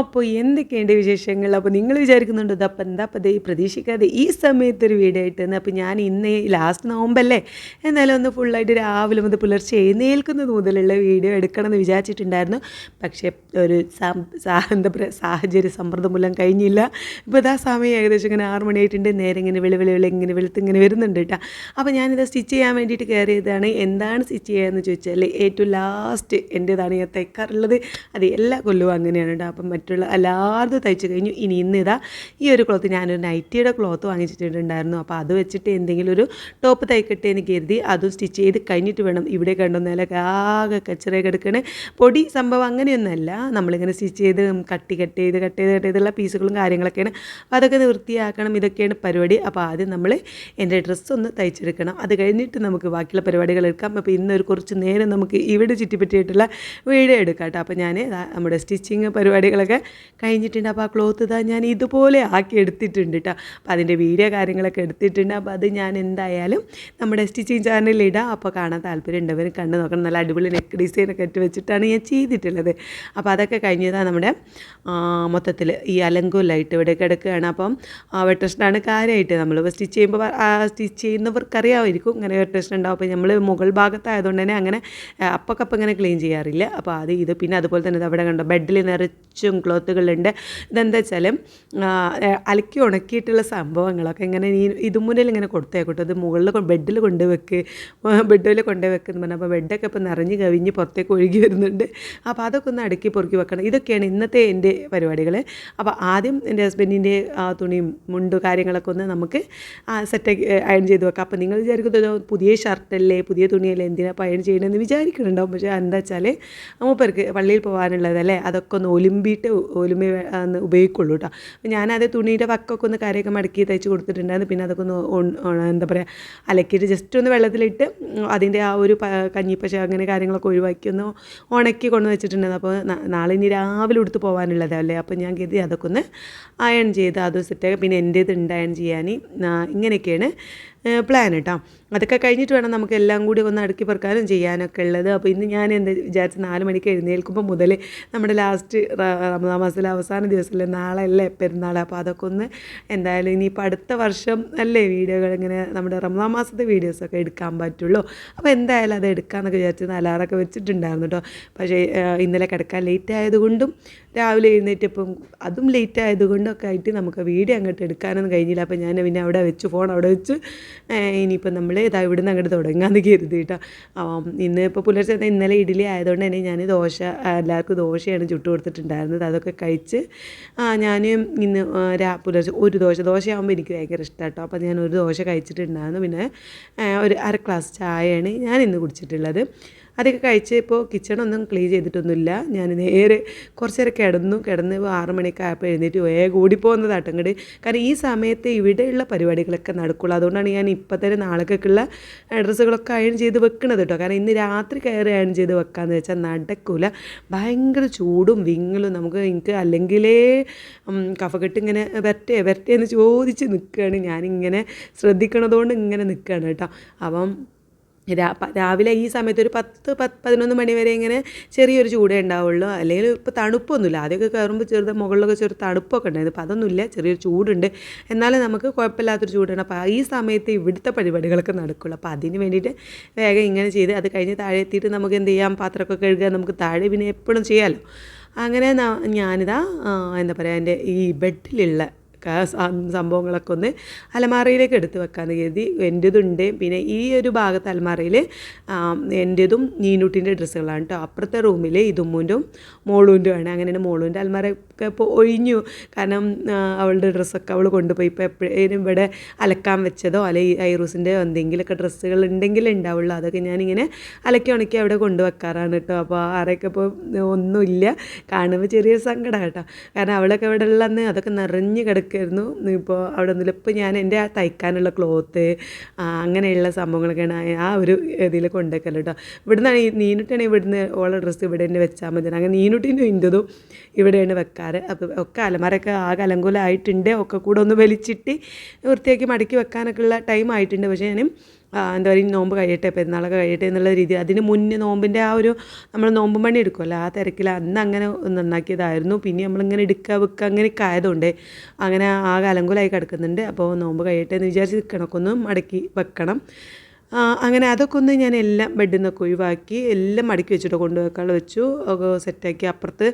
അപ്പോൾ എന്തൊക്കെയുണ്ട് വിശേഷങ്ങൾ? അപ്പോൾ നിങ്ങൾ വിചാരിക്കുന്നുണ്ട് അപ്പം എന്താ അപ്പം ഈ പ്രതീക്ഷിക്കാതെ ഈ സമയത്തൊരു വീഡിയോ തന്നെ അപ്പോൾ ഞാൻ ഇന്ന് ലാസ്റ്റ് നോമ്പല്ലേ എന്നാലും ഒന്ന് ഫുള്ളായിട്ട് രാവിലെ മുതൽ പുലർച്ചെ എഴുന്നേൽക്കുന്നത് മുതലുള്ള വീഡിയോ എടുക്കണം എന്ന് വിചാരിച്ചിട്ടുണ്ടായിരുന്നു. പക്ഷേ ഒരു എന്താ സാഹചര്യ സമ്മർദ്ദം മൂലം കഴിഞ്ഞില്ല. ഇപ്പോൾ ഇതാ സമയം ഏകദേശം ഇങ്ങനെ ആറ് മണിയായിട്ടുണ്ട് നേരെ ഇങ്ങനെ വെളി വെളി വെളി ഇങ്ങനെ വരുന്നുണ്ട് കേട്ടോ. അപ്പോൾ ഞാനിത് സ്റ്റിച്ച് ചെയ്യാൻ വേണ്ടിയിട്ട് കയറിയതാണ്. എന്താണ് സ്റ്റിച്ച് ചെയ്യുകയെന്ന് ചോദിച്ചാൽ ഏറ്റവും ലാസ്റ്റ് എന്റേതാണ് ഞാൻ തയ്ക്കാറുള്ളത് അത് എല്ലാ കൊല്ലവും അങ്ങനെയാണ് കേട്ടോ. അപ്പം മറ്റുള്ള അല്ലാതെ തയ്ച്ചു കഴിഞ്ഞു. ഇനി ഇന്ന് ഇതാ ഈ ഒരു ക്ലോത്ത് ഞാനൊരു നൈറ്റിയുടെ ക്ലോത്ത് വാങ്ങിച്ചിട്ടുണ്ടായിരുന്നു. അപ്പോൾ അത് വെച്ചിട്ട് എന്തെങ്കിലും ഒരു ടോപ്പ് തയ്ക്കട്ടെ എന്ന് കരുതി അതും സ്റ്റിച്ച് ചെയ്ത് കഴിഞ്ഞിട്ട് വേണം ഇവിടെ കണ്ടുവന്നാലൊക്കെ ആകെ കച്ചറയൊക്കെ എടുക്കണേ. പൊടി സംഭവം അങ്ങനെയൊന്നുമല്ല. നമ്മളിങ്ങനെ സ്റ്റിച്ച് ചെയ്ത് കട്ടി കട്ട് ചെയ്ത് കട്ട് ചെയ്ത് കട്ട് ചെയ്തുള്ള പീസുകളും കാര്യങ്ങളൊക്കെയാണ്. അപ്പോൾ അതൊക്കെ വൃത്തിയാക്കണം. ഇതൊക്കെയാണ് പരിപാടി. അപ്പോൾ ആദ്യം നമ്മൾ എന്റെ ഡ്രസ്സ് ഒന്ന് തയ്ച്ചെടുക്കണം. അത് കഴിഞ്ഞിട്ട് നമുക്ക് ബാക്കിയുള്ള പരിപാടികൾ എടുക്കാം. അപ്പോൾ ഇന്നൊരു കുറച്ച് നേരം നമുക്ക് ഇവിടെ ചുറ്റിപ്പറ്റിയിട്ടുള്ള വീഡിയോ എടുക്കാം കേട്ടോ. അപ്പോൾ ഞാൻ നമ്മുടെ സ്റ്റിച്ചിങ് പരിപാടികളൊക്കെ കഴിഞ്ഞിട്ടുണ്ട്. അപ്പോൾ ആ ക്ലോത്ത് ഇതാ ഞാൻ ഇതുപോലെ ആക്കി എടുത്തിട്ടുണ്ട് കേട്ടോ അപ്പോൾ അതിന്റെ വീഡിയോ കാര്യങ്ങളൊക്കെ എടുത്തിട്ടുണ്ട്. അപ്പോൾ അത് ഞാൻ എന്തായാലും നമ്മുടെ സ്റ്റിച്ചിങ് ചാനലിൽ ഇടാം. അപ്പോൾ കാണാൻ താല്പര്യം ഉണ്ടവർ കണ്ടു നോക്കണം. നല്ല അടിപൊളി നെക്ക് ഡിസൈനൊക്കെ ഇട്ട് വെച്ചിട്ടാണ് ഞാൻ ചെയ്തിട്ടുള്ളത്. അപ്പോൾ അതൊക്കെ കഴിഞ്ഞതാണ് നമ്മുടെ മൊത്തത്തിൽ ഈ അലങ്കോലായിട്ട് ഇവിടെ കിടക്കുകയാണ്. അപ്പം വെട്ടേഷനാണ് കാര്യമായിട്ട് നമ്മൾ സ്റ്റിച്ച് ചെയ്യുമ്പോൾ സ്റ്റിച്ച് ചെയ്യുന്നവർക്ക് അറിയാമായിരിക്കും ഇങ്ങനെ വെട്ടേഷൻ ഉണ്ടാവും. അപ്പോൾ നമ്മൾ മുകൾ ഭാഗത്തായതുകൊണ്ട് തന്നെ അങ്ങനെ അപ്പക്കപ്പം ഇങ്ങനെ ക്ലീൻ ചെയ്യാറില്ല. അപ്പോൾ അത് ഇത് പിന്നെ അതുപോലെ തന്നെ അവിടെ കണ്ടോ ബെഡിൽ നിറച്ചും ക്ലോത്തുകളുണ്ട് ഇതെന്താ വെച്ചാൽ അലക്കി ഉണക്കിയിട്ടുള്ള സംഭവങ്ങളൊക്കെ ഇങ്ങനെ ഈ ഇതുമുന്നിൽ ഇങ്ങനെ കൊടുത്തേക്കോട്ടെ അത് മുകളിൽ ബെഡിൽ കൊണ്ടുവെക്ക് ബെഡിൽ കൊണ്ട് വെക്കുന്നു പറഞ്ഞാൽ അപ്പോൾ ബെഡൊക്കെ ഇപ്പോൾ നിറഞ്ഞ് കവിഞ്ഞ് പുറത്തേക്ക് ഒഴുകി വരുന്നുണ്ട്. അപ്പോൾ അതൊക്കെ ഒന്ന് അടുക്കി പൊറുക്കി വെക്കണം. ഇതൊക്കെയാണ് ഇന്നത്തെ എന്റെ പരിപാടികൾ. അപ്പോൾ ആദ്യം എന്റെ ഹസ്ബൻഡിന്റെ തുണിയും മുണ്ട് കാര്യങ്ങളൊക്കെ ഒന്ന് നമുക്ക് സെറ്റാക്കി അയൺ ചെയ്ത് വെക്കാം. അപ്പോൾ നിങ്ങൾ വിചാരിക്കുന്നത് പുതിയ ഷർട്ടല്ലേ പുതിയ തുണിയല്ലേ എന്തിനാ അപ്പോൾ അയൺ ചെയ്യണമെന്ന് വിചാരിക്കുന്നുണ്ടാവും പക്ഷേ എന്താ വെച്ചാൽ മൂപ്പർക്ക് പള്ളിയിൽ പോകാനുള്ളതല്ലേ അതൊക്കെ ഒന്ന് ഒലുമ്പിയിട്ട് ഒന്ന് ഉപയോഗിക്കുള്ളൂ കേട്ടോ അപ്പോൾ ഞാനത് തുണിയുടെ വക്കൊക്കെ ഒന്ന് കരയൊക്കെ മടക്കി തയ്ച്ച് കൊടുത്തിട്ടുണ്ടായിരുന്നു. പിന്നെ അതൊക്കെ ഒന്ന് എന്താ പറയുക അലക്കിയിട്ട് ജസ്റ്റ് ഒന്ന് വെള്ളത്തിലിട്ട് അതിന്റെ ആ ഒരു കഞ്ഞിപ്പശ അങ്ങനെ കാര്യങ്ങളൊക്കെ ഒഴിവാക്കി ഒന്ന് ഉണക്കി കൊണ്ട് വെച്ചിട്ടുണ്ടായിരുന്നു. അപ്പോൾ നാളെ ഇനി രാവിലെ എടുത്ത് പോകാനുള്ളതല്ലേ അപ്പോൾ ഞാൻ കരുതി അതൊക്കെ ഒന്ന് അയൺ ചെയ്ത് അത് സെറ്റാക്കി പിന്നെ എന്റേത് ഉണ്ട് അയൺ ചെയ്യാൻ ഇങ്ങനെയൊക്കെയാണ്. പ്ലാൻ കേട്ടോ അതൊക്കെ കഴിഞ്ഞിട്ട് വേണം നമുക്ക് എല്ലാം കൂടി ഒന്ന് അടുക്കി പറക്കാനും ചെയ്യാനൊക്കെ ഉള്ളത്. അപ്പോൾ ഇന്ന് ഞാൻ എന്താ വിചാരിച്ച് നാല് മണിക്ക് എഴുന്നേൽക്കുമ്പോൾ മുതൽ നമ്മുടെ ലാസ്റ്റ് റമദാൻ മാസത്തിലെ അവസാന ദിവസമല്ലേ നാളെ അല്ലേ പെരുന്നാൾ അപ്പോൾ അതൊക്കെ ഒന്ന് എന്തായാലും ഇനിയിപ്പോൾ അടുത്ത വർഷം അല്ലേ വീഡിയോകൾ ഇങ്ങനെ നമ്മുടെ റമദാൻ മാസത്തെ വീഡിയോസൊക്കെ എടുക്കാൻ പറ്റുള്ളൂ. അപ്പോൾ എന്തായാലും അത് എടുക്കാമെന്നൊക്കെ വിചാരിച്ച് അലാറൊക്കെ വെച്ചിട്ടുണ്ടായിരുന്നു കേട്ടോ പക്ഷേ ഇന്നലെ കിടക്കാൻ ലേറ്റ് ആയതുകൊണ്ടും രാവിലെ എഴുന്നേറ്റപ്പം അതും ലേറ്റ് ആയതുകൊണ്ടൊക്കെ ആയിട്ട് നമുക്ക് വീഡിയോ അങ്ങോട്ട് എടുക്കാനൊന്നും കഴിഞ്ഞില്ല. അപ്പോൾ ഞാൻ പിന്നെ അവിടെ വെച്ച് ഫോൺ അവിടെ വെച്ച് ഇനിയിപ്പോൾ നമ്മൾ ഇതാ ഇവിടുന്ന് അങ്ങോട്ട് തുടങ്ങാമെന്ന് കരുതി കേട്ടോ ആം, ഇന്ന് ഇപ്പോൾ പുലർച്ചെ ഇന്നലെ ഇഡ്ഡലി ആയതുകൊണ്ട് തന്നെ ഞാൻ ദോശ എല്ലാവർക്കും ദോശയാണ് ചുട്ടു കൊടുത്തിട്ടുണ്ടായിരുന്നത്. അതൊക്കെ കഴിച്ച് ഞാൻ ഇന്ന് രാ പുലർച്ചെ ഒരു ദോശ ദോശയാകുമ്പോൾ എനിക്ക് ഭയങ്കര ഇഷ്ടമാണ് കേട്ടോ അപ്പോൾ ഞാൻ ഒരു ദോശ കഴിച്ചിട്ടുണ്ടായിരുന്നു. പിന്നെ ഒരു അര ഗ്ലാസ് ചായയാണ് ഞാൻ ഇന്ന് കുടിച്ചിട്ടുള്ളത്. അതൊക്കെ കഴിച്ച് ഇപ്പോൾ കിച്ചണൊന്നും ക്ലീൻ ചെയ്തിട്ടൊന്നുമില്ല. ഞാൻ നേരെ കുറച്ച് നേരം കിടന്നു കിടന്ന് ആറ് മണിയൊക്കെ ആയപ്പോൾ എഴുന്നേറ്റ് കൂടി ഓടിപ്പോകുന്നതാട്ടോ ഇങ്ങോട്ട് കാരണം ഈ സമയത്ത് ഇവിടെയുള്ള പരിപാടികളൊക്കെ നടക്കുള്ളൂ. അതുകൊണ്ടാണ് ഞാൻ ഇപ്പം തന്നെ നാളേക്കൊക്കെയുള്ള ഡ്രസ്സുകളൊക്കെ അയൺ ചെയ്ത് വെക്കണത് കേട്ടോ. കാരണം ഇന്ന് രാത്രി കയറി അയൺ ചെയ്ത് വെക്കാമെന്ന് വെച്ചാൽ നടക്കൂല. ഭയങ്കര ചൂടും വിങ്ങലും നമുക്ക് എനിക്ക് അല്ലെങ്കിലേ കഫക്കെട്ട് ഇങ്ങനെ വരട്ടെ വരട്ടെ എന്ന് ചോദിച്ച് നിൽക്കുകയാണ് ഞാനിങ്ങനെ ശ്രദ്ധിക്കണതുകൊണ്ട് ഇങ്ങനെ നിൽക്കുകയാണ് കേട്ടോ. അപ്പം രാവിലെ ഈ സമയത്ത് ഒരു പത്ത് പതിനൊന്ന് മണി വരെ ഇങ്ങനെ ചെറിയൊരു ചൂടേ ഉണ്ടാവുള്ളൂ. അല്ലെങ്കിൽ ഇപ്പോൾ തണുപ്പൊന്നുമില്ല. ആദ്യമൊക്കെ കയറുമ്പോൾ ചെറുത് മുകളിലൊക്കെ ചെറു തണുപ്പൊക്കെ ഉണ്ടായിരുന്നു. അപ്പോൾ അതൊന്നുമില്ല. ചെറിയൊരു ചൂടുണ്ട്. എന്നാലും നമുക്ക് കുഴപ്പമില്ലാത്തൊരു ചൂടാണ്. അപ്പോൾ ഈ സമയത്ത് ഇവിടുത്തെ പരിപാടികളൊക്കെ നടക്കുള്ളൂ. അപ്പോൾ അതിന് വേണ്ടിയിട്ട് വേഗം ഇങ്ങനെ ചെയ്ത് അത് കഴിഞ്ഞ് താഴെ എത്തിയിട്ട് നമുക്ക് എന്ത് ചെയ്യാം? പാത്രമൊക്കെ കഴുകുക. നമുക്ക് താഴെ പിന്നെ എപ്പോഴും ചെയ്യാമല്ലോ അങ്ങനെ ഞാനിതാ എന്താ പറയുക എന്റെ ഈ ബെഡിലുള്ള സംഭവങ്ങളൊക്കെ ഒന്ന് അലമാറയിലേക്ക് എടുത്ത് വെക്കാമെന്ന് കരുതി. എന്റെതുണ്ട് പിന്നെ ഈ ഒരു ഭാഗത്ത് അലമാറയിൽ എന്റെതും നീനൂട്ടിന്റെ ഡ്രസ്സുകളാണ് കേട്ടോ അപ്പുറത്തെ റൂമിൽ ഇതുമ്മൂന്റും മോളൂന്റെ ആണ് അങ്ങനെയാണ് മോളൂന്റെ അലമാരയൊക്കെ ഇപ്പോൾ ഒഴിഞ്ഞു. കാരണം അവളുടെ ഡ്രസ്സൊക്കെ അവൾ കൊണ്ടുപോയി ഇപ്പോൾ എപ്പോഴും ഇവിടെ അലക്കാൻ വെച്ചതോ അല്ലെങ്കിൽ ഐറൂസിന്റെ എന്തെങ്കിലുമൊക്കെ ഡ്രസ്സുകൾ ഉണ്ടെങ്കിൽ ഉണ്ടാവുള്ളൂ. അതൊക്കെ ഞാനിങ്ങനെ അലക്കി ഉണക്കി അവിടെ കൊണ്ടുവെക്കാറാണ് കേട്ടോ അപ്പോൾ ആരെയൊക്കെ ഇപ്പോൾ ഒന്നുമില്ല. കാണുമ്പോൾ ചെറിയ സങ്കടം കേട്ടോ കാരണം അവളൊക്കെ ഇവിടെ ഉള്ളന്ന് അതൊക്കെ നിറഞ്ഞ് കിടക്കുമായിരുന്നു ഇപ്പോൾ അവിടെ ഒന്നുമില്ല ഇപ്പോൾ ഞാൻ എന്റെ ആ തയ്ക്കാനുള്ള ക്ലോത്ത് അങ്ങനെയുള്ള സംഭവങ്ങളൊക്കെയാണ് ആ ഒരു ഇതിൽ കൊണ്ടുവയ്ക്കല്ലോ കേട്ടോ ഇവിടുന്നാണ് ഈ നീനുട്ടാണ് ഇവിടുന്ന് ഓളെ ഡ്രസ്സ് ഇവിടെ തന്നെ വെച്ചാൽ മതി. അങ്ങനെ നീനുട്ടിനും ഇന്റതും ഇവിടെയാണ് വെക്കാറ്. അപ്പോൾ ഒക്കെ അലമാരൊക്കെ ആ കലങ്കൂലമായിട്ടുണ്ട് ഒക്കെ കൂടെ ഒന്ന് വലിച്ചിട്ട് വൃത്തിയാക്കി മടക്കി വെക്കാനൊക്കെ ഉള്ള ടൈം ആയിട്ടുണ്ട്. പക്ഷേ ഞാൻ എന്താ പറയുക ഈ നോമ്പ് കഴിയട്ടെ പെരുന്നാളൊക്കെ കഴിയട്ടെ എന്നുള്ള രീതി. അതിന് മുന്നേ നോമ്പിന്റെ ആ ഒരു നമ്മൾ നോമ്പ് പണി എടുക്കുമല്ലോ ആ തിരക്കിൽ അന്ന് അങ്ങനെ നന്നാക്കിയതായിരുന്നു. പിന്നെ നമ്മളിങ്ങനെ എടുക്കുക വെക്കുക അങ്ങനെയൊക്കെ ആയതുകൊണ്ട് അങ്ങനെ ആ കലങ്കുലായി കിടക്കുന്നുണ്ട്. അപ്പോൾ നോമ്പ് കഴിയട്ടെ എന്ന് വിചാരിച്ച് കണക്കൊന്ന് മടക്കി വെക്കണം. അങ്ങനെ അതൊക്കെ ഒന്ന് ഞാൻ എല്ലാം ബെഡിൽ നിന്നൊക്കെ ഒഴിവാക്കി എല്ലാം മടക്കി വെച്ചിട്ട് കൊണ്ടുവെക്കാനുള്ള വെച്ചു. ഒക്കെ സെറ്റാക്കി അപ്പുറത്ത്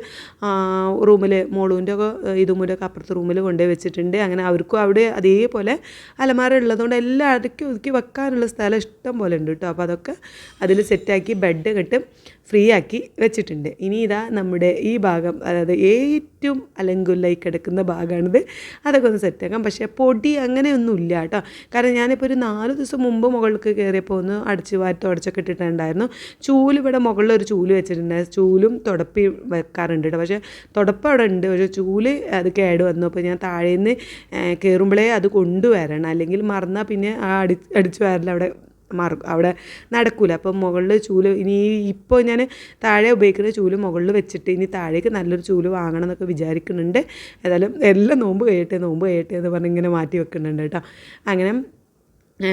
റൂമിൽ മോളൂന്റെ ഒക്കെ ഇതുമൂലൊക്കെ അപ്പുറത്ത് റൂമിൽ കൊണ്ടുപോയി വെച്ചിട്ടുണ്ട്. അങ്ങനെ അവർക്കും അവിടെ അതേപോലെ അലമാര ഉള്ളതുകൊണ്ട് എല്ലാം അടുക്കി ഒതുക്കി വെക്കാനുള്ള സ്ഥലം ഇഷ്ടം പോലെ ഉണ്ട് കേട്ടോ അപ്പോൾ അതൊക്കെ അതിൽ സെറ്റാക്കി ബെഡ് കെട്ട്. ഫ്രീ ആക്കി വെച്ചിട്ടുണ്ട്. ഇനി ഇതാ നമ്മുടെ ഈ ഭാഗം അതായത് ഏറ്റവും അലങ്കുലായി കിടക്കുന്ന ഭാഗമാണിത്. അതൊക്കെ ഒന്ന് സെറ്റാക്കാം പക്ഷേ പൊടി അങ്ങനെയൊന്നും ഇല്ല കേട്ടോ. കാരണം ഞാനിപ്പോൾ ഒരു നാല് ദിവസം മുമ്പ് മുകളിലേക്ക് കയറിയപ്പോൾ ഒന്ന് അടച്ച് വാരി തുടച്ചൊക്കെ ഇട്ടിട്ടുണ്ടായിരുന്നു. ചൂൽ ഇവിടെ ഒരു ചൂൽ വെച്ചിട്ടുണ്ടായിരുന്നു ചൂലും തുടപ്പി വെക്കാറുണ്ട് കേട്ടോ. പക്ഷേ തുടപ്പ് അവിടെ ഉണ്ട്. പക്ഷേ ചൂൽ അത് കേട് വന്നു. അപ്പോൾ ഞാൻ താഴേന്ന് കയറുമ്പോഴേ അത് കൊണ്ടുവരണം. അല്ലെങ്കിൽ മറന്നാൽ പിന്നെ ആ അടി അടിച്ചു വരൽ അവിടെ മാറും അവിടെ നടക്കില്ല അപ്പം മുകളിൽ ചൂൽ ഇനി ഇപ്പോൾ ഞാൻ താഴെ ഉപയോഗിക്കുന്ന ചൂൽ മുകളിൽ വെച്ചിട്ട് ഇനി താഴേക്ക് നല്ലൊരു ചൂൽ വാങ്ങണം എന്നൊക്കെ വിചാരിക്കുന്നുണ്ട്. ഏതായാലും എല്ലാം നോമ്പ് കഴിയട്ടെ നോമ്പ് കഴിയട്ടെ എന്ന് പറഞ്ഞ് ഇങ്ങനെ മാറ്റി വെക്കുന്നുണ്ട് കേട്ടോ. അങ്ങനെ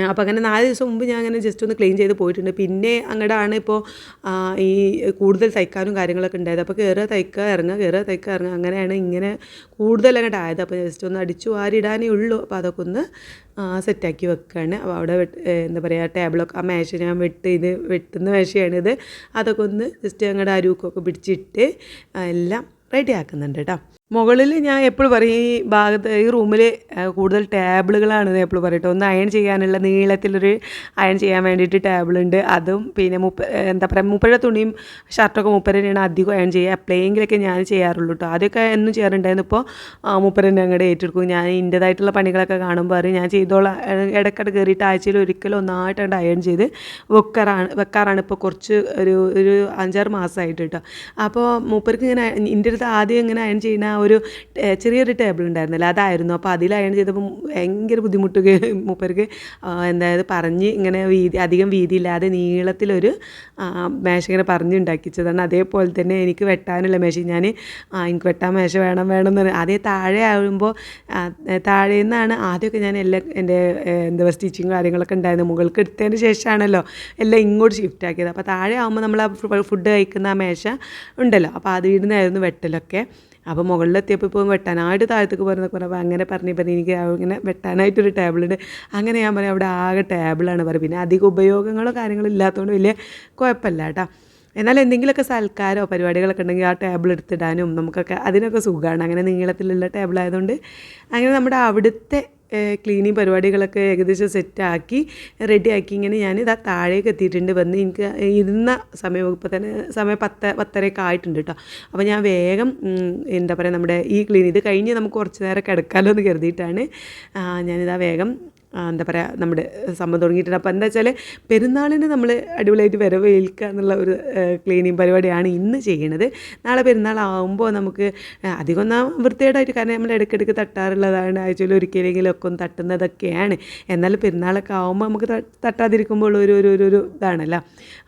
അപ്പോൾ അങ്ങനെ നാല് ദിവസം മുമ്പ് ഞാൻ അങ്ങനെ ജസ്റ്റ് ഒന്ന് ക്ലീൻ ചെയ്ത് പോയിട്ടുണ്ട്. പിന്നെ അങ്ങടാണ് ഇപ്പോൾ ഈ കൂടുതൽ തയ്ക്കാനും കാര്യങ്ങളൊക്കെ ഉണ്ടായത്. അപ്പോൾ കയറുക തയ്ക്കുക ഇറങ്ങുക കയറുക തയ്ക്കുക ഇറങ്ങുക അങ്ങനെയാണ് ഇങ്ങനെ കൂടുതൽ അങ്ങോട്ട് ആയത്. അപ്പോൾ ജസ്റ്റ് ഒന്ന് അടിച്ചു വാരിടാനേ ഉള്ളൂ. അപ്പോൾ അതൊക്കെ ഒന്ന് സെറ്റാക്കി വെക്കുകയാണ് അപ്പോൾ അവിടെ എന്താ പറയുക ടേബിളൊക്കെ ആ മേശ ഞാൻ വെട്ട് ഇത് വെട്ടുന്ന മേശയാണിത് അതൊക്കെ ഒന്ന് ജസ്റ്റ് അങ്ങോട്ട് അരുക്കൊക്കെ പിടിച്ചിട്ട് എല്ലാം റെഡി ആക്കുന്നുണ്ട് കേട്ടോ മുകളിൽ ഞാൻ എപ്പോഴും പറയും ഈ ഭാഗത്ത് ഈ റൂമിൽ കൂടുതൽ ടേബിളുകളാണ് എപ്പോഴും പറയട്ടെ. ഒന്ന് അയൺ ചെയ്യാനുള്ള നീളത്തിലൊരു അയൺ ചെയ്യാൻ വേണ്ടിയിട്ട് ടേബിളുണ്ട് അതും പിന്നെ മുപ്പ എന്താ പറയുക മുപ്പഴ തുണിയും ഷർട്ടൊക്കെ മുപ്പര തന്നെയാണ് അധികം അയൺ ചെയ്യുക. എപ്പോഴെങ്കിലൊക്കെ ഞാൻ ചെയ്യാറുള്ളൂ കേട്ടോ ആദ്യമൊക്കെ എന്നും ചെയ്യാറുണ്ടായിരുന്നു. ഇപ്പോൾ മുപ്പര തന്നെ അങ്ങോട്ട് ഏറ്റെടുക്കും. ഞാൻ ഇന്റേതായിട്ടുള്ള പണികളൊക്കെ കാണുമ്പോൾ പറയും ഞാൻ ചെയ്തോളാം. ഇടയ്ക്കിടയ്ക്ക് കയറിയിട്ട് ആഴ്ചയിൽ ഒരിക്കലും ഒന്നായിട്ട് അങ്ങോട്ട് അയൺ ചെയ്ത് വെക്കാറാണ് വെക്കാറാണ് ഇപ്പോൾ കുറച്ച് ഒരു ഒരു അഞ്ചാറ് മാസമായിട്ട് കേട്ടോ അപ്പോൾ മൂപ്പർക്ക് ഇങ്ങനെ എന്റെ അടുത്ത് ആദ്യം ഇങ്ങനെ അയൺ ചെയ്യുന്ന ഒരു ചെറിയൊരു ടേബിൾ ഉണ്ടായിരുന്നില്ല. അതായിരുന്നു. അപ്പോൾ അതിൽ അയൺ ചെയ്തപ്പോൾ ഭയങ്കര ബുദ്ധിമുട്ട് മൂപ്പർക്ക് എന്തായത് പറഞ്ഞ് ഇങ്ങനെ വീതി അധികം വീതിയില്ലാതെ നീളത്തിലൊരു മേശ ഇങ്ങനെ പറഞ്ഞ് ഉണ്ടാക്കിച്ചതാണ്. അതേപോലെ തന്നെ എനിക്ക് വെട്ടാനുള്ള മേശ. ഞാൻ എനിക്ക് വെട്ടാൻ മേശ വേണം വേണം എന്ന് പറഞ്ഞു അതേ താഴെ ആകുമ്പോൾ താഴെ നിന്നാണ് ആദ്യമൊക്കെ ഞാൻ എല്ലാം എന്റെ എന്താ സ്റ്റിച്ചിങ് കാര്യങ്ങളൊക്കെ ഉണ്ടായിരുന്നു മുകൾക്ക് എടുത്തതിന് ശേഷമാണല്ലോ എല്ലാം ഇങ്ങോട്ട് ഷിഫ്റ്റ് ആക്കിയത്. അപ്പോൾ താഴെ ആകുമ്പോൾ നമ്മൾ ആ ഫുഡ് കഴിക്കുന്ന ആ മേശ ഉണ്ടല്ലോ. അപ്പോൾ അത് ഇടുന്നായിരുന്നു വെട്ടലൊക്കെ. അപ്പോൾ മുകളിലെത്തിയപ്പോൾ ഇപ്പോൾ വെട്ടാനായിട്ട് താഴത്തേക്ക് പറഞ്ഞു പറഞ്ഞപ്പോൾ അങ്ങനെ പറഞ്ഞു പറഞ്ഞ് എനിക്ക് ഇങ്ങനെ വെട്ടാനായിട്ടൊരു ടേബിളുണ്ട് അങ്ങനെ ഞാൻ പറയാം അവിടെ ആകെ ടേബിളാണ് പറയും പിന്നെ അധികം ഉപയോഗങ്ങളോ കാര്യങ്ങളോ ഇല്ലാത്തതുകൊണ്ട് വലിയ കുഴപ്പമില്ല കേട്ടോ എന്നാൽ എന്തെങ്കിലുമൊക്കെ സൽക്കാരോ പരിപാടികളൊക്കെ ഉണ്ടെങ്കിൽ ആ ടേബിൾ എടുത്തിടാനും നമുക്കൊക്കെ അതിനൊക്കെ സുഖമാണ് അങ്ങനെ നീളത്തിലുള്ള ടേബിൾ ആയതുകൊണ്ട് അങ്ങനെ നമ്മുടെ അവിടുത്തെ ക്ലീനിങ് പരിപാടികളൊക്കെ ഏകദേശം സെറ്റാക്കി റെഡിയാക്കി ഇങ്ങനെ ഞാൻ ഇതാ താഴേക്ക് എത്തിയിട്ടുണ്ട്. വന്ന് എനിക്ക് ഇരുന്ന സമയം ഇപ്പോൾ തന്നെ സമയം പത്ത് പത്തരയൊക്കെ ആയിട്ടുണ്ട് കേട്ടോ അപ്പോൾ ഞാൻ വേഗം എന്താ പറയുക നമ്മുടെ ഈ ക്ലീൻ ഇത് കഴിഞ്ഞ് നമുക്ക് കുറച്ച് നേരം കിടക്കാമല്ലോ എന്ന് കരുതിയിട്ടാണ് ഞാനിതാ വേഗം എന്താ പറയുക നമ്മുടെ സംഭവം തുടങ്ങിയിട്ടുണ്ട്. അപ്പോൾ എന്താ വെച്ചാൽ പെരുന്നാളിന് നമ്മൾ അടിപൊളിയായിട്ട് വരവേൽക്കുക എന്നുള്ള ഒരു ക്ലീനിങ് പരിപാടിയാണ് ഇന്ന് ചെയ്യണത്. നാളെ പെരുന്നാളാവുമ്പോൾ നമുക്ക് അധികം ഒന്നാം വൃത്തികേടായിട്ട് കാരണം നമ്മൾ ഇടയ്ക്കിടയ്ക്ക് തട്ടാറുള്ളതാണ്. ആഴ്ചയിൽ ഒരിക്കലെങ്കിലും ഒക്കെ ഒന്ന് തട്ടുന്നതൊക്കെയാണ്. എന്നാലും പെരുന്നാളൊക്കെ ആകുമ്പോൾ നമുക്ക് തട്ടാതിരിക്കുമ്പോൾ ഒരു ഒരു ഒരു ഇതാണല്ലോ.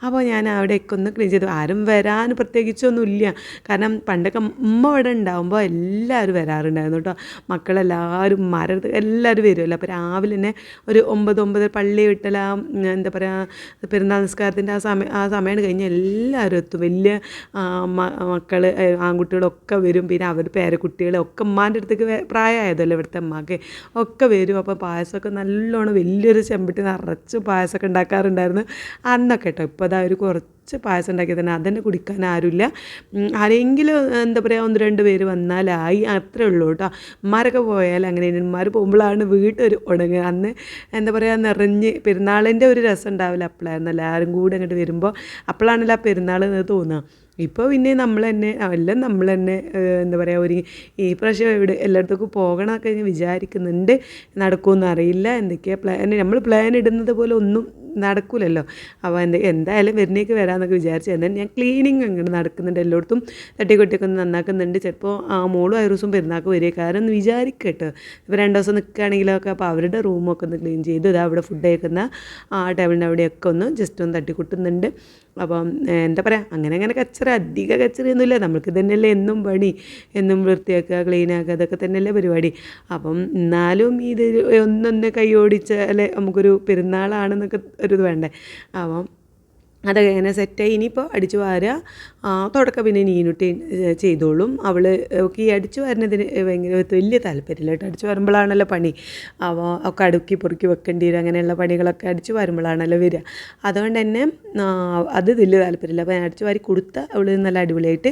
അപ്പോൾ ഞാൻ അവിടെയൊക്കെ ഒന്ന് ക്ലീൻ ചെയ്തു. ആരും വരാൻ പ്രത്യേകിച്ചൊന്നുമില്ല. കാരണം പണ്ടൊക്കെ ഉമ്മ അവിടെ ഉണ്ടാകുമ്പോൾ എല്ലാവരും വരാറുണ്ടായിരുന്നു കേട്ടോ. മക്കളെല്ലാവരും മരത്ത് എല്ലാവരും വരുമല്ലോ. അപ്പോൾ രാവിലെ തന്നെ ഒരു ഒമ്പത് ഒമ്പത് പള്ളി വിട്ടല എന്താ പറയുക പെരുന്നാൾ നിസ്കാരത്തിന്റെ ആ സമയം ആ സമയം കഴിഞ്ഞ് എല്ലാവരും എത്തും. വലിയ മക്കൾ ആൺകുട്ടികളൊക്കെ വരും. പിന്നെ അവർ പേരക്കുട്ടികളെ ഒക്കെ ഉമ്മാന്റെ അടുത്തേക്ക് പ്രായമായതല്ലോ ഇവിടുത്തെ അമ്മയ്ക്ക് ഒക്കെ വരും. അപ്പോൾ പായസമൊക്കെ നല്ലോണം വലിയൊരു ചെമ്പിട്ട് നിറച്ച് പായസമൊക്കെ ഉണ്ടാക്കാറുണ്ടായിരുന്നു. അന്നൊക്കെ കേട്ടോ. ഇപ്പോൾ അതാ ഒരു കുറച്ച് പായസം ഉണ്ടാക്കി തന്നെ അതന്നെ കുടിക്കാൻ ആരുമില്ല. ആരെങ്കിലും എന്താ പറയുക ഒന്ന് രണ്ട് പേര് വന്നാലായി. അത്രേ ഉള്ളൂ കേട്ടോ. ഉമ്മാരൊക്കെ പോയാൽ അങ്ങനെ ഉമ്മാർ പോകുമ്പോഴാണ് വീട്ടൊരു ഉണങ്ങുക. അന്ന് എന്താ പറയുക നിറഞ്ഞ് പെരുന്നാളിന്റെ ഒരു രസം ഉണ്ടാവില്ല അപ്പോഴായിരുന്നു എല്ലാവരും കൂടെ അങ്ങോട്ട് വരുമ്പോൾ അപ്പോഴാണല്ലോ ആ പെരുന്നാൾ എന്ന് തോന്നുക. ഇപ്പോൾ പിന്നെ നമ്മൾ തന്നെ എല്ലാം നമ്മൾ തന്നെ എന്താ പറയുക ഒരു ഈ പ്രാവശ്യം ഇവിടെ എല്ലായിടത്തേക്കും പോകണമൊക്കെ ഞാൻ വിചാരിക്കുന്നുണ്ട്. നടക്കുമെന്ന് അറിയില്ല. എന്തൊക്കെയാണ് പ്ലാൻ നമ്മൾ പ്ലാൻ ഇടുന്നത് പോലെ ഒന്നും നടക്കൂലല്ലോ. അപ്പോൾ എന്റെ എന്തായാലും വരുന്നേക്ക് വരാമെന്നൊക്കെ വിചാരിച്ചു എന്നാൽ ഞാൻ ക്ലീനിങ് അങ്ങനെ നടക്കുന്നുണ്ട് എല്ലായിടത്തും. തട്ടിക്കൊട്ടിയൊക്കെ ഒന്ന് നന്നാക്കുന്നുണ്ട്. ചിലപ്പോൾ ആ മോളും ഐറൂസും പെരുന്നാൾക്ക് വരിക കാരണം ഒന്ന് വിചാരിക്കട്ടോ. ഇപ്പോൾ രണ്ട് ദിവസം നിൽക്കുകയാണെങ്കിലൊക്കെ അപ്പോൾ അവരുടെ റൂമൊക്കെ ഒന്ന് ക്ലീൻ ചെയ്തു ഇതാ അവിടെ ഫുഡ് കഴിക്കുന്ന ആ ടേബിളിന്റെ അവിടെയൊക്കെ ഒന്ന് ജസ്റ്റ് ഒന്ന് തട്ടിക്കൊട്ടുന്നുണ്ട്. അപ്പം എന്താ പറയുക അങ്ങനെ അങ്ങനെ കച്ചറ അധിക കച്ചറയൊന്നുമില്ല. നമുക്ക് തന്നെയല്ലേ എന്നും പണി എന്നും വൃത്തിയാക്കുക ക്ലീനാക്കുക അതൊക്കെ തന്നെയല്ലേ പരിപാടി. അപ്പം എന്നാലും ഇത് ഒന്നൊന്ന് കൈ ഓടിച്ചാലേ നമുക്കൊരു പെരുന്നാളാണെന്നൊക്കെ ഒരു ഇത് വേണ്ടേ? അപ്പം അതൊക്കെ ഇങ്ങനെ സെറ്റായി ഇനിയിപ്പോൾ അടിച്ചു വാരുക തുടക്കം പിന്നെ നീനുട്ടി ചെയ്തോളും. അവൾ ഒക്കെ ഈ അടിച്ചു വരുന്നതിന് ഭയങ്കര വലിയ താല്പര്യമില്ല കേട്ടോ. അടിച്ചു വരുമ്പോഴാണല്ലോ പണി. അവ ഒക്കെ അടുക്കി പൊറുക്കി വെക്കേണ്ടി വരും. അങ്ങനെയുള്ള പണികളൊക്കെ അടിച്ചു വരുമ്പോഴാണല്ലോ വരിക അതുകൊണ്ട് തന്നെ അത് വലിയ താല്പര്യമില്ല അപ്പോൾ ഞാൻ അടിച്ചു വാരി കൊടുത്ത അവൾ നല്ല അടിപൊളിയായിട്ട്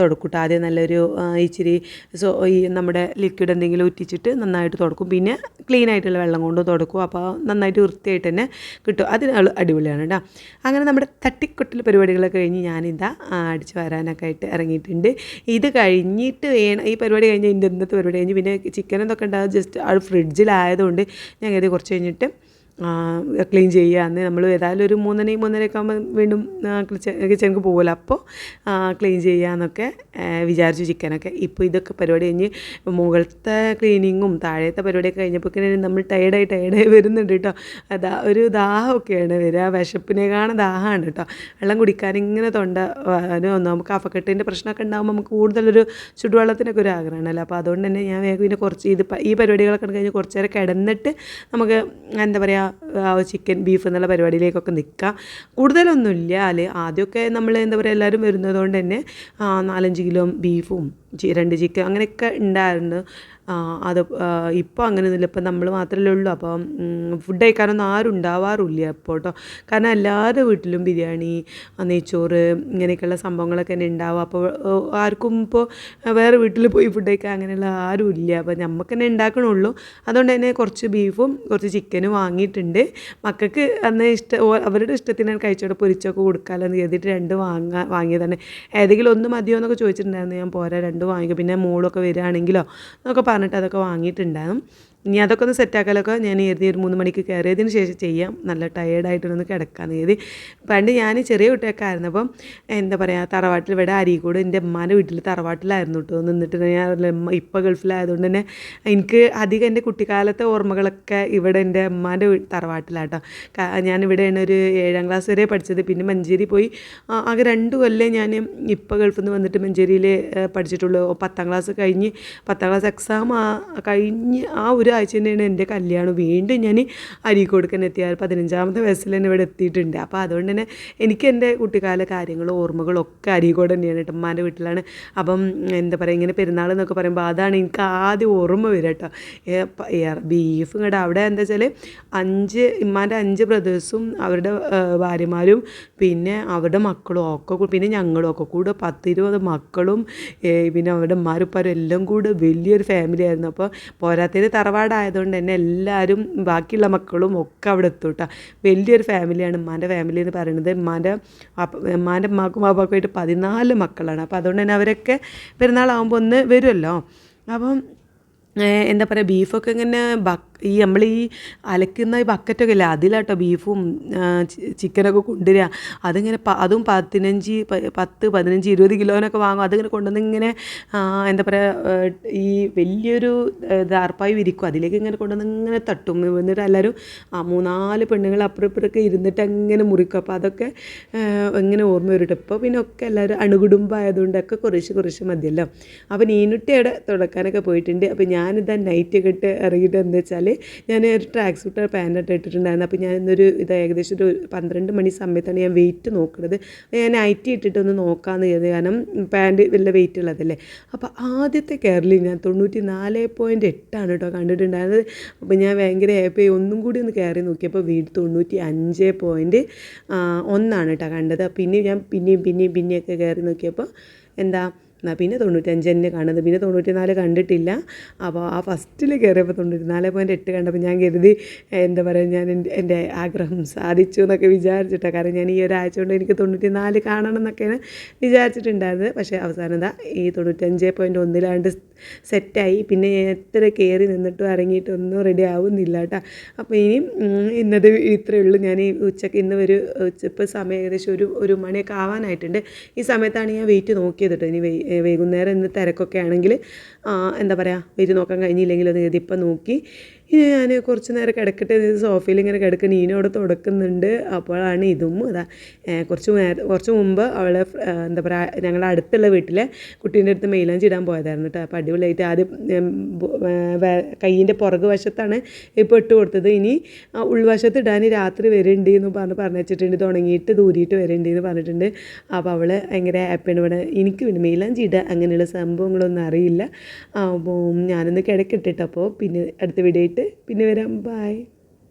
തുടക്കൂട്ടോ. ആദ്യം നല്ലൊരു ഇച്ചിരി സോ ഈ നമ്മുടെ ലിക്വിഡ് എന്തെങ്കിലും ഉറ്റിച്ചിട്ട് നന്നായിട്ട് തുടക്കും. പിന്നെ ക്ലീൻ ആയിട്ടുള്ള വെള്ളം കൊണ്ട് തുടക്കും. അപ്പോൾ നന്നായിട്ട് വൃത്തിയായിട്ട് തന്നെ കിട്ടും. അതിന് അടിപൊളിയാണ് കേട്ടോ. അങ്ങനെ നമ്മുടെ തട്ടിക്കൊട്ടൽ പരിപാടികളൊക്കെ കഴിഞ്ഞ് ഞാനിതാ അടിച്ച് വരാനൊക്കെ ആയിട്ട് ഇറങ്ങിയിട്ടുണ്ട്. ഇത് കഴിഞ്ഞിട്ട് വേണം ഈ പരിപാടി കഴിഞ്ഞ് ഇന്നത്തെ പരിപാടി കഴിഞ്ഞ് പിന്നെ ചിക്കൻ എന്തൊക്കെ ഉണ്ടാകും ജസ്റ്റ് അത് ഫ്രിഡ്ജിലായതുകൊണ്ട് ഞാൻ കരുതി കുറച്ച് കഴിഞ്ഞിട്ട് ക്ലീൻ ചെയ്യുക. അന്ന് നമ്മൾ ഏതായാലും ഒരു മൂന്നര മൂന്നരയൊക്കെ ആകുമ്പോൾ വീണ്ടും കിച്ചണിക്ക് പോകുമല്ലോ അപ്പോൾ ക്ലീൻ ചെയ്യാമെന്നൊക്കെ വിചാരിച്ചു ചിക്കനൊക്കെ. ഇപ്പോൾ ഇതൊക്കെ പരിപാടി കഴിഞ്ഞ് മുകളിലത്തെ ക്ലീനിങ്ങും താഴത്തെ പരിപാടിയൊക്കെ കഴിഞ്ഞപ്പോൾ നമ്മൾ ടയർഡായി ടയർഡായി വരുന്നുണ്ട് കേട്ടോ അതാ ഒരു ദാഹമൊക്കെയാണ് വരിക. വിശപ്പിനേക്കാണ് ദാഹമാണ് കേട്ടോ വെള്ളം കുടിക്കാൻ ഇങ്ങനെ തൊണ്ട നമുക്ക് അഫക്കെട്ടിന്റെ പ്രശ്നമൊക്കെ ഉണ്ടാകുമ്പോൾ നമുക്ക് കൂടുതലൊരു ചുടുവെള്ളത്തിനൊക്കെ ഒരു ആഗ്രഹമാണല്ലോ. അപ്പോൾ അതുകൊണ്ട് തന്നെ ഞാൻ വേഗം പിന്നെ കുറച്ച് ഇത് ഈ പരിപാടികളൊക്കെ കഴിഞ്ഞ് കുറച്ച് നേരം കിടന്നിട്ട് നമുക്ക് എന്താ പറയുക ചിക്കൻ ബീഫ് എന്നുള്ള പരിപാടിയിലേക്കൊക്കെ നിൽക്കുക കൂടുതലൊന്നുമില്ല. അല്ലെ ആദ്യമൊക്കെ നമ്മൾ എന്താ പറയുക എല്ലാവരും വരുന്നത് കൊണ്ട് തന്നെ നാലഞ്ച് കിലോ ബീഫും രണ്ട് ചിക്കൻ അങ്ങനെയൊക്കെ ഉണ്ടായിരുന്നു. അത് ഇപ്പോൾ അങ്ങനെയൊന്നുമില്ല. ഇപ്പം നമ്മൾ മാത്രമല്ലേ ഉള്ളൂ. അപ്പം ഫുഡ് കഴിക്കാനൊന്നും ആരും ഉണ്ടാവാറില്ല ഇപ്പോൾ കേട്ടോ കാരണം എല്ലാവരുടെ വീട്ടിലും ബിരിയാണി നെയ്ച്ചോറ് ഇങ്ങനെയൊക്കെയുള്ള സംഭവങ്ങളൊക്കെ തന്നെ ഉണ്ടാവും. അപ്പോൾ ആർക്കും ഇപ്പോൾ വേറെ വീട്ടിൽ പോയി ഫുഡ് കഴിക്കാൻ അങ്ങനെയുള്ള ആരും ഇല്ല. അപ്പോൾ നമുക്ക് തന്നെ ഉണ്ടാക്കണുള്ളൂ. അതുകൊണ്ട് തന്നെ കുറച്ച് ബീഫും കുറച്ച് ചിക്കനും വാങ്ങിയിട്ടുണ്ട്. മക്കൾക്ക് അന്ന് ഇഷ്ടം അവരുടെ ഇഷ്ടത്തിന് കഴിച്ചോടെ പൊരിച്ചൊക്കെ കൊടുക്കാമല്ലോ എന്ന് കരുതിയിട്ട് രണ്ട് വാങ്ങാൻ വാങ്ങിയതാണ്. ഏതെങ്കിലും ഒന്ന് മതിയോ എന്നൊക്കെ ചോദിച്ചിട്ടുണ്ടായിരുന്നു. ഞാൻ പോരാ രണ്ട് വാങ്ങിക്കും. പിന്നെ മോളൊക്കെ വരികയാണെങ്കിലോ എന്നൊക്കെ പറഞ്ഞിട്ട് അതൊക്കെ വാങ്ങിയിട്ടുണ്ടായിരുന്നു. ഇനി അതൊക്കെ ഒന്ന് സെറ്റാക്കലൊക്കെ ഞാൻ എഴുതി ഒരു മൂന്ന് മണിക്ക് കയറിയതിന് ശേഷം ചെയ്യാം. നല്ല ടയേർഡായിട്ടൊന്ന് കിടക്കാമെന്ന് എഴുതി പണ്ട് ഞാൻ ചെറിയ കുട്ടിയൊക്കെ ആയിരുന്നപ്പം എന്താ പറയുക തറവാട്ടിൽ ഇവിടെ അരീക്കോട് എന്റെ ഉമ്മാന്റെ വീട്ടിൽ തറവാട്ടിലായിരുന്നു കേട്ടോ നിന്നിട്ട് ഞാൻ ഇപ്പോൾ ഇപ്പം ഗൾഫിലായതുകൊണ്ട് തന്നെ എനിക്ക് അധികം എന്റെ കുട്ടിക്കാലത്തെ ഓർമ്മകളൊക്കെ ഇവിടെ എന്റെ ഉമ്മാന്റെ തറവാട്ടിലാട്ടോ. ഇവിടെയാണ് ഒരു ഏഴാം ക്ലാസ് വരെ പഠിച്ചത്. പിന്നെ മഞ്ചേരി പോയി. ആകെ രണ്ട് കൊല്ലം ഞാൻ ഇപ്പം ഗൾഫിൽ നിന്ന് വന്നിട്ട് മഞ്ചേരിയിൽ പഠിച്ചിട്ടുള്ളൂ. പത്താം ക്ലാസ് കഴിഞ്ഞ് പത്താം ക്ലാസ് എക്സാം കഴിഞ്ഞ് ആ ഒരു ആഴ്ച തന്നെയാണ് എന്റെ കല്യാണം. വീണ്ടും ഞാൻ അരീക്കോടുക്കൻ എത്തിയ പതിനഞ്ചാമത്തെ വയസ്സിൽ തന്നെ ഇവിടെ എത്തിയിട്ടുണ്ട്. അപ്പോൾ അതുകൊണ്ട് തന്നെ എനിക്ക് എന്റെ കുട്ടിക്കാല കാര്യങ്ങളും ഓർമ്മകളും ഒക്കെ അരീക്കോട് തന്നെയാണ് ഏട്ടന്മാരുടെ വീട്ടിലാണ്. അപ്പം എന്താ പറയുക ഇങ്ങനെ പെരുന്നാൾ എന്നൊക്കെ പറയുമ്പോൾ അതാണ് എനിക്ക് ആദ്യം ഓർമ്മ വരിക കേട്ടോ. ബീഫ് ഇങ്ങോട്ട് അവിടെ എന്താ വെച്ചാൽ അഞ്ച് ഇമ്മാന്റെ അഞ്ച് ബ്രദേഴ്സും അവരുടെ ഭാര്യമാരും പിന്നെ അവരുടെ മക്കളും ഒക്കെ പിന്നെ ഞങ്ങളും ഒക്കെ കൂടെ പത്തിരുപത് മക്കളും പിന്നെ അവരുടെ ഉമ്മാരുപ്പാരും എല്ലാം കൂടെ വലിയൊരു ഫാമിലി ആയിരുന്നു. അപ്പോൾ പോരാത്തതിന് തറവാടായതുകൊണ്ട് തന്നെ എല്ലാവരും ബാക്കിയുള്ള മക്കളും ഒക്കെ അവിടെ എത്തും കേട്ടോ വലിയൊരു ഫാമിലിയാണ് ഉമ്മാന്റെ ഫാമിലി എന്ന് പറയുന്നത്. ഉമ്മാന്റെ ഉമ്മാന്റെ ഉമ്മാക്കും ബാബാക്കുമായിട്ട് പതിനാല് മക്കളാണ്. അപ്പോൾ അതുകൊണ്ട് തന്നെ അവരൊക്കെ പെരുന്നാളാകുമ്പോൾ ഒന്ന് വരുമല്ലോ. അപ്പം എന്താ പറയുക ബീഫൊക്കെ ഇങ്ങനെ ബക്ക് ഈ നമ്മൾ ഈ അലക്കുന്ന ഈ ബക്കറ്റൊക്കെ ഇല്ല? അതിലാട്ടോ ബീഫും ചിക്കനൊക്കെ കൊണ്ടുവരിക. അതിങ്ങനെ അതും പതിനഞ്ച് പത്ത് പതിനഞ്ച് ഇരുപത് കിലോനൊക്കെ വാങ്ങും. അതിങ്ങനെ കൊണ്ടുവന്ന് ഇങ്ങനെ എന്താ പറയുക ഈ വലിയൊരു ദാർപ്പായി വിരിക്കും. അതിലേക്ക് ഇങ്ങനെ കൊണ്ടുവന്ന് ഇങ്ങനെ തട്ടും. എന്നിട്ട് എല്ലാവരും ആ മൂന്നാൽ പെണ്ണുങ്ങൾ അപ്പുറം ഇപ്പുറമൊക്കെ ഇരുന്നിട്ട് അങ്ങനെ മുറിക്കും. അപ്പോൾ അതൊക്കെ ഇങ്ങനെ ഓർമ്മ വരും ഇപ്പോൾ പിന്നെ ഒക്കെ എല്ലാവരും അണുകുടുംബമായതുകൊണ്ടൊക്കെ കുറേശ്ശെ കുറേശ്ശെ മതിയല്ലോ. അപ്പോൾ നീനുട്ടിയുടെ തുടക്കാനൊക്കെ പോയിട്ടുണ്ട്. അപ്പോൾ ഞാനിതാ നൈറ്റ് കെട്ട് ഇറങ്ങിയിട്ട് എന്താ വെച്ചാൽ ഞാൻ ഒരു ട്രാക്ക് സൂട്ട് പാന്റൊക്കെ ഇട്ടിട്ടുണ്ടായിരുന്നു. അപ്പോൾ ഞാൻ ഇന്നൊരു ഇത് ഏകദേശം ഒരു പന്ത്രണ്ട് മണി സമയത്താണ് ഞാൻ വെയിറ്റ് നോക്കുന്നത് ഞാൻ ഞാൻ ഇട്ടിട്ട് ഇട്ടിട്ടൊന്ന് നോക്കാമെന്ന് കരുതി. കാരണം പാന്റ് വലിയ വെയിറ്റ് ഉള്ളതല്ലേ. അപ്പോൾ ആദ്യത്തെ കയറലിൽ ഞാൻ തൊണ്ണൂറ്റി നാല് പോയിന്റ് എട്ടാണ് കേട്ടോ കണ്ടിട്ടുണ്ടായിരുന്നത്. അപ്പോൾ ഞാൻ ഭയങ്കര ഹാപ്പി ഒന്നും കൂടി ഒന്ന് കയറി നോക്കിയപ്പോൾ വീട് തൊണ്ണൂറ്റി അഞ്ച് പോയിന്റ് ഒന്നാണ് കേട്ടോ കണ്ടത്. പിന്നെ ഞാൻ പിന്നെയും പിന്നെയും പിന്നെയൊക്കെ കയറി നോക്കിയപ്പോൾ എന്താ പിന്നെ തൊണ്ണൂറ്റഞ്ച് തന്നെ കാണുന്നത്. പിന്നെ തൊണ്ണൂറ്റി നാല് കണ്ടിട്ടില്ല. അപ്പോൾ ആ ഫസ്റ്റിൽ കയറിയപ്പോൾ തൊണ്ണൂറ്റി നാല് പോയിന്റ് എട്ട് കണ്ടപ്പോൾ ഞാൻ കരുതി എന്താ പറയുക ഞാൻ എന്റെ ആഗ്രഹം സാധിച്ചു എന്നൊക്കെ വിചാരിച്ചിട്ടാണ് കാരണം ഞാൻ ഈ ഒരാഴ്ച കൊണ്ട് എനിക്ക് തൊണ്ണൂറ്റി നാല് കാണണം എന്നൊക്കെയാണ് വിചാരിച്ചിട്ടുണ്ടായിരുന്നത്. പക്ഷേ അവസാനം ഈ തൊണ്ണൂറ്റഞ്ച് പോയിന്റ് ഒന്നിലാണ്ട് സെറ്റായി. പിന്നെ എത്ര കയറി നിന്നിട്ടും ഇറങ്ങിയിട്ടൊന്നും റെഡി ആവുന്നില്ല കേട്ടോ അപ്പോൾ ഇനി ഇന്നത് ഇത്രയേ ഉള്ളൂ. ഞാൻ ഈ ഉച്ചയ്ക്ക് ഇന്ന് ഒരു ഇപ്പോൾ സമയം ഏകദേശം ഒരു ഒരു മണിയൊക്കെ ആവാനായിട്ടുണ്ട്. ഈ സമയത്താണ് ഞാൻ വെയിറ്റ് നോക്കിയത് കേട്ടോ ഇനി വൈകുന്നേരം ഇന്ന് തിരക്കൊക്കെ ആണെങ്കിൽ എന്താ പറയുക വെയിറ്റ് നോക്കാൻ കഴിഞ്ഞില്ലെങ്കിൽ അത് ഇതിപ്പം നോക്കി ഇനി ഞാൻ കുറച്ച് നേരം കിടക്കട്ടെ സോഫയിൽ ഇങ്ങനെ കിടക്കുക നീന അവിടെ തുടക്കുന്നുണ്ട്. അപ്പോഴാണ് ഇതും അതാ കുറച്ച് നേരം കുറച്ച് മുമ്പ് അവളെ എന്താ പറയുക ഞങ്ങളുടെ അടുത്തുള്ള വീട്ടിലെ കുട്ടീന്റെ അടുത്ത് മെയിലാഞ്ചി ഇടാൻ പോയതായിരുന്നു കേട്ടോ. അപ്പോൾ അടിപൊളിയായിട്ട് ആദ്യം കയ്യിന്റെ പുറക് വശത്താണ് ഇപ്പോൾ ഇട്ട് കൊടുത്തത്. ഇനി ഉൾവശത്ത് ഇടാൻ രാത്രി വരുന്നുണ്ട് എന്ന് പറഞ്ഞ് പറഞ്ഞു വെച്ചിട്ടുണ്ട് ഇത് ദൂരിയിട്ട് വരുന്നുണ്ട് എന്ന് പറഞ്ഞിട്ടുണ്ട്. അപ്പോൾ അവൾ ഭയങ്കര ഹാപ്പിയാണ് ഇവിടെ എനിക്ക് പിന്നെ മെയിലാഞ്ചി ഇടുക അങ്ങനെയുള്ള സംഭവങ്ങളൊന്നും അറിയില്ല. അപ്പോൾ ഞാനൊന്ന് കിടക്കിട്ടിട്ടപ്പോൾ പിന്നെ അടുത്ത വീഡിയോ ആയിട്ട് പിന്നെ വരാം. ബൈ